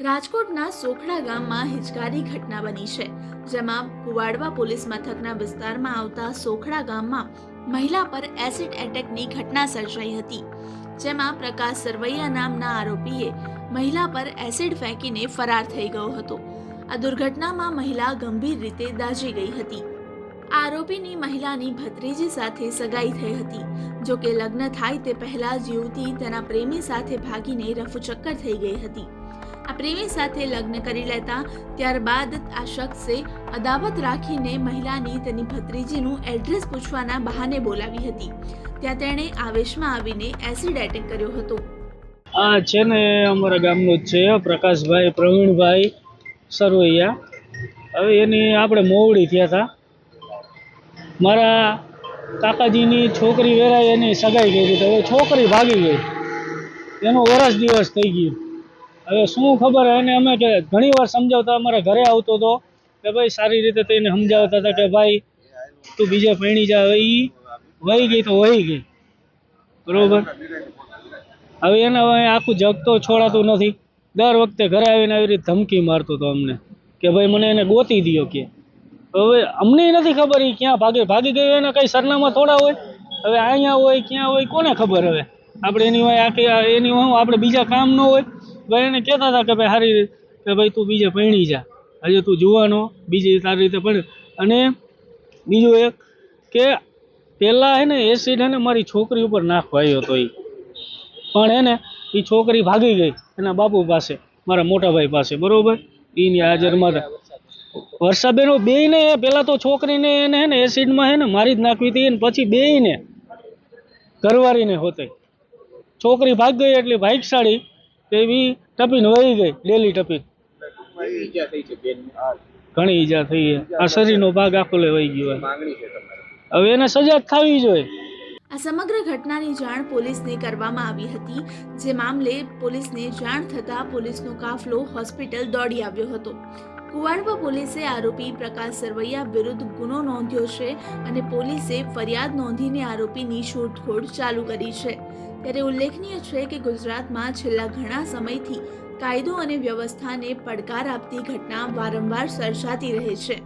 રાજકોટના સોખડા ગામમાં હિચકારી ઘટના બની છે, જેમાં કુવાડવા પોલીસ મથકના વિસ્તારમાં આવતા સોખડા ગામમાં મહિલા પર એસિડ એટેકની ઘટના સર્જાઈ હતી, જેમાં પ્રકાશ સરવૈયા નામના આરોપીએ મહિલા પર એસિડ ફેંકીને ફરાર થઈ ગયો હતો. આ દુર્ઘટનામાં મહિલા ગંભીર રીતે દાઝી ગઈ હતી. આરોપીની મહિલાની ભત્રીજી સાથે સગાઈ થઈ હતી જો કે લગ્ન થાય તે પહેલા જ યુવતી તેના પ્રેમી સાથે ભાગીને રફુચક્કર થઈ ગઈ હતી. આ પ્રેમી સાથે લગ્ન કરી લેતા ત્યારબાદ આ શખ્સે અદાવત રાખીને મહિલાની તેની ભત્રીજીનું એડ્રેસ પૂછવાના બહાને બોલાવી હતી. ત્યાં તેણે આવેશમાં આવીને એસિડ એટેક કર્યો હતો. આ છે ને અમારા ગામનું જ છે, પ્રકાશભાઈ, પ્રવીણભાઈ, સરવૈયા. હવે એની આપણે મોવડી થયા હતા. મારા કાકાજીની છોકરી વેરાય એની સગાઈ કરી તો છોકરી ભાગી ગઈ. એનો વરસ દિવસ થઈ ગયું. હવે શું ખબર એને અમે ઘણી વાર સમજાવતા અમારા ઘરે આવતો હતો કે ભાઈ સારી રીતે તેને સમજાવતા હતા કે ભાઈ તું બીજે પૈણી જા, હવે વહી ગઈ તો વહી ગઈ. બરોબર? હવે એને આખું જગ તો છોડાતું નથી. દર વખતે ઘરે આવીને આવી રીતે ધમકી મારતો હતો અમને કે ભાઈ મને એને ગોતી દ્યો કે. હવે અમને નથી ખબર એ ક્યાં ભાગી ભાગી ગયો એના કંઈ સરનામા થોડા હોય. હવે અહીંયા હોય, ક્યાં હોય, કોને ખબર હવે? આપણે એની હોય આખી એની હું આપણે બીજા કામ ન હોય. ભાઈ એને કહેતા હતા કે ભાઈ સારી કે ભાઈ તું બીજે ભણી જા. આજે તું જુવાનો, બીજી તારી રીતે પણ અને બીજું એક કે પહેલાં હે ને એસિડ હે ને મારી છોકરી ઉપર નાખવાયો હતો એ પણ એને એ છોકરી ભાગી ગઈ, એના બાપુ પાસે, મારા મોટા ભાઈ પાસે, બરોબર? એની હાજરમાં. વર્ષાબેનો બેયને પહેલાં તો છોકરીને એને હે ને એસિડમાં હે ને મારી જ નાખવી હતી અને પછી બેયને ઘરવાળીને હોતે. છોકરી ભાગ ગઈ એટલે ભાગશાળી તેવી ટપીને વહી ગઈ, ડેલી ટપી ઘણી ઈજા થઈ આ શરીરનો ભાગ આખો લે વહી ગયો હવે એને સજા થવી જોઈએ. આ સમગ્ર ઘટનાની જાણ પોલીસને કરવામાં આવી હતી. જે મામલે પોલીસને જાણ થતાં પોલીસનો કાફલો હોસ્પિટલ દોડી આવ્યો હતો. કુવાડવા પોલીસે આરોપી પ્રકાશ સરવૈયા વિરુદ્ધ ગુનો નોંધ્યો છે અને પોલીસે ફરિયાદ નોંધીને આરોપીની શોધખોળ ચાલુ કરી છે. ત્યારે ઉલ્લેખનીય છે કે ગુજરાતમાં છેલ્લા ઘણા સમયથી કાયદો અને વ્યવસ્થાને પડકાર આપતી ઘટના વારંવાર સર્જાતી રહે છે.